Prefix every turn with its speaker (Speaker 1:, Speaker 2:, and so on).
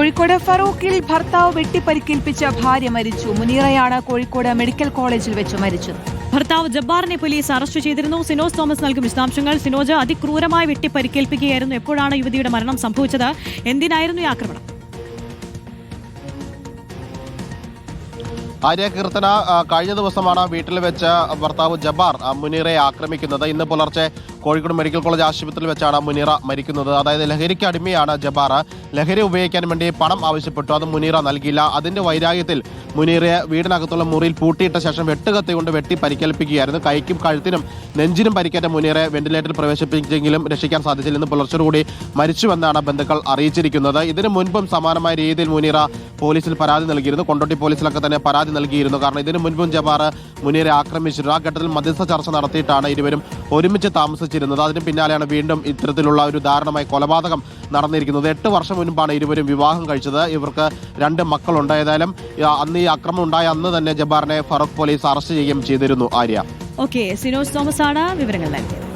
Speaker 1: കോഴിക്കോട് ഫറൂഖിൽ ഭർത്താവ് വെട്ടിപ്പരിക്കേൽപ്പിച്ച ഭാര്യ മരിച്ചു. മുനീറയാണ് കോഴിക്കോട് മെഡിക്കൽ കോളേജിൽ വെച്ച് മരിച്ചത്.
Speaker 2: ഭർത്താവ് ജബ്ബാറിനെ പോലീസ് അറസ്റ്റ് ചെയ്തിരുന്നു. സിനോസ് തോമസ് നൽകും വിശദാംശങ്ങൾ. സിനോജ് അതിക്രൂരമായി വെട്ടിപ്പരിക്കേൽപ്പിക്കുകയായിരുന്നു. എപ്പോഴാണ് യുവതിയുടെ മരണം സംഭവിച്ചത്? എന്തിനായിരുന്നു ഈ ആക്രമണം?
Speaker 3: ആര്യ കീർത്തന കഴിഞ്ഞ ദിവസമാണ് വീട്ടിൽ വെച്ച് ഭർത്താവ് ജബ്ബാർ ആ, മുനീറയെ ആക്രമിക്കുന്നത്. ഇന്ന് പുലർച്ചെ കോഴിക്കോട് മെഡിക്കൽ കോളേജ് ആശുപത്രിയിൽ വെച്ചാണ് മുനീറ മരിക്കുന്നത്. അതായത് ലഹരിക്ക് അടിമയാണ് ജബാർ ലഹരി ഉപയോഗിക്കാൻ വേണ്ടി പണം ആവശ്യപ്പെട്ടു അത് മുനീറ നൽകിയില്ല. അതിന്റെ വൈരാഗ്യത്തിൽ മുനീറയെ വീടിനകത്തുള്ള മുറിയിൽ പൂട്ടിയിട്ട ശേഷം വെട്ടുകത്തി കൊണ്ട് വെട്ടി പരിക്കേൽപ്പിക്കുകയായിരുന്നു. കൈക്കും കഴുത്തിനും നെഞ്ചിനും പരിക്കേറ്റ മുനീറെ വെന്റിലേറ്ററിൽ പ്രവേശിപ്പിച്ചെങ്കിലും രക്ഷിക്കാൻ സാധിച്ചില്ല. ഇന്ന് പുലർച്ചയോടുകൂടി മരിച്ചുവെന്നാണ് ബന്ധുക്കൾ അറിയിച്ചിരിക്കുന്നത്. ഇതിനു മുൻപും സമാനമായ രീതിയിൽ മുനീറ പോലീസിൽ പരാതി നൽകിയിരുന്നു. കൊണ്ടോട്ടി പോലീസിലൊക്കെ തന്നെ പരാതി നൽകിയിരുന്നു. കാരണം ഇതിനു മുൻപും ജബാർ മുനീറെ ആക്രമിച്ചിരുന്നു ആ ഘട്ടത്തിൽ മധ്യസ്ഥ ചർച്ച നടത്തിയിട്ടാണ് ഇരുവരും ഒരുമിച്ച് താമസിച്ചിരുന്നത്. അതിന് പിന്നാലെയാണ് വീണ്ടും ഇത്തരത്തിലുള്ള ഒരു ദാരുണമായ കൊലപാതകം നടന്നിരിക്കുന്നത്. എട്ട് വർഷം മുൻപാണ് ഇരുവരും വിവാഹം കഴിച്ചത്. ഇവർക്ക് രണ്ട് മക്കളുണ്ട്. ഏതായാലും അന്ന് ഈ അക്രമം ഉണ്ടായ അന്ന് തന്നെ ജബാറിനെ ഫറൂഖ് പോലീസ് അറസ്റ്റ് ചെയ്യുകയും ചെയ്തിരുന്നു ആര്യ.
Speaker 2: ഓക്കെ സിനോജ് തോമസ് ആണ് വിവരങ്ങൾ നൽകിയത്.